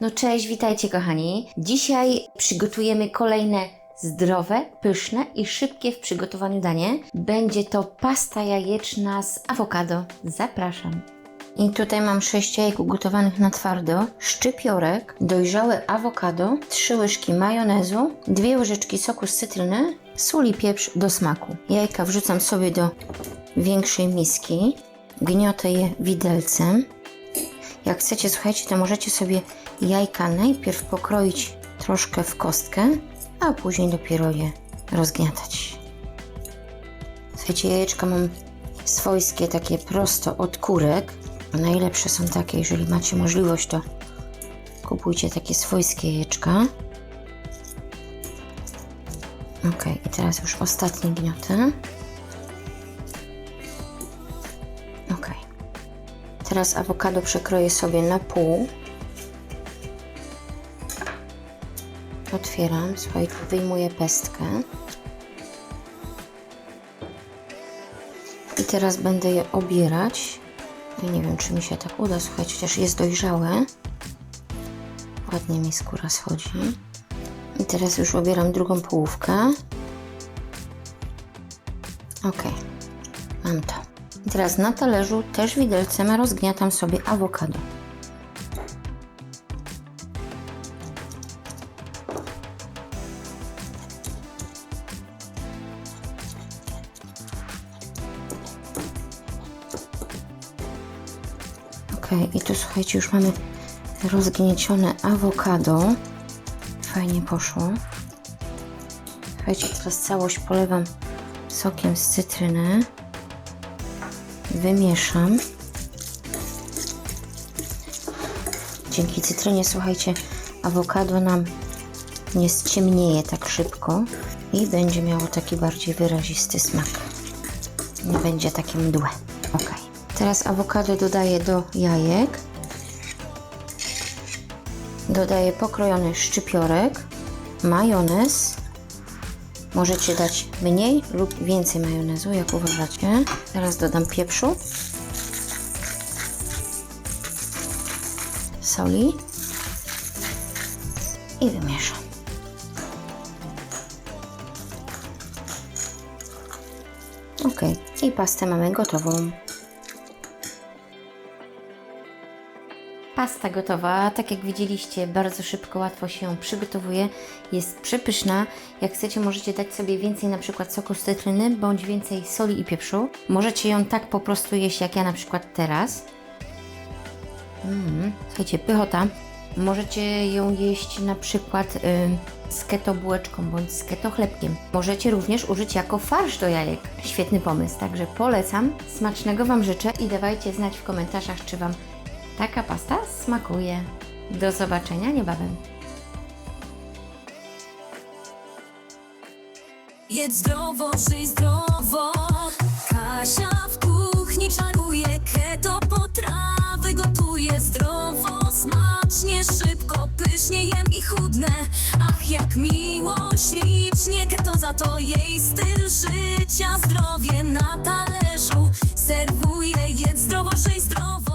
No cześć, witajcie kochani. Dzisiaj przygotujemy kolejne zdrowe, pyszne i szybkie w przygotowaniu danie. Będzie to pasta jajeczna z awokado. Zapraszam. I tutaj mam 6 jajek ugotowanych na twardo, szczypiorek, dojrzałe awokado, 3 łyżki majonezu, 2 łyżeczki soku z cytryny, sól i pieprz do smaku. Jajka wrzucam sobie do większej miski, gniotę je widelcem. Jak chcecie, słuchajcie, to możecie sobie jajka najpierw pokroić troszkę w kostkę, a później dopiero je rozgniatać. Słuchajcie, jajeczka mam swojskie, takie prosto od kurek. Najlepsze są takie, jeżeli macie możliwość, to kupujcie takie swojskie jajeczka. Ok, i teraz już ostatnie gnioty. Ok. Teraz awokado przekroję sobie na pół. Otwieram, słuchajcie, wyjmuję pestkę. I teraz będę je obierać. Ja nie wiem, czy mi się tak uda, słuchajcie, chociaż jest dojrzałe. Ładnie mi skóra schodzi. I teraz już obieram drugą połówkę. Ok, mam to. I teraz na talerzu też widelcem rozgniatam sobie awokado. I tu słuchajcie, już mamy rozgniecione awokado. Fajnie poszło. Słuchajcie, teraz całość polewam sokiem z cytryny. Wymieszam. Dzięki cytrynie, słuchajcie, awokado nam nie ściemnieje tak szybko i będzie miało taki bardziej wyrazisty smak. Nie będzie takie mdłe. Ok. Teraz awokado dodaję do jajek. Dodaję pokrojony szczypiorek, majonez. Możecie dać mniej lub więcej majonezu, jak uważacie. Teraz dodam pieprzu, soli i wymieszam. Ok, i pastę mamy gotową. Pasta gotowa, tak jak widzieliście, bardzo szybko, łatwo się przygotowuje. Jest przepyszna. Jak chcecie, możecie dać sobie więcej na przykład soku z cytryny, bądź więcej soli i pieprzu. Możecie ją tak po prostu jeść, jak ja na przykład teraz. Mm, słuchajcie, pychota. Możecie ją jeść na przykład y, z keto bułeczką bądź z keto chlebkiem. Możecie również użyć jako farsz do jajek. Świetny pomysł, także polecam. Smacznego Wam życzę i dawajcie znać w komentarzach, czy Wam taka pasta smakuje. Do zobaczenia niebawem. Jedz zdrowo, żyj zdrowo. Kasia w kuchni czaruje Keto potrawy gotuje Zdrowo, smacznie, szybko, pysznie jem i chudnę. Ach, jak miło, ślicznie Keto za to jej styl życia. Zdrowie na talerzu serwuje. Jedz zdrowo, żyj zdrowo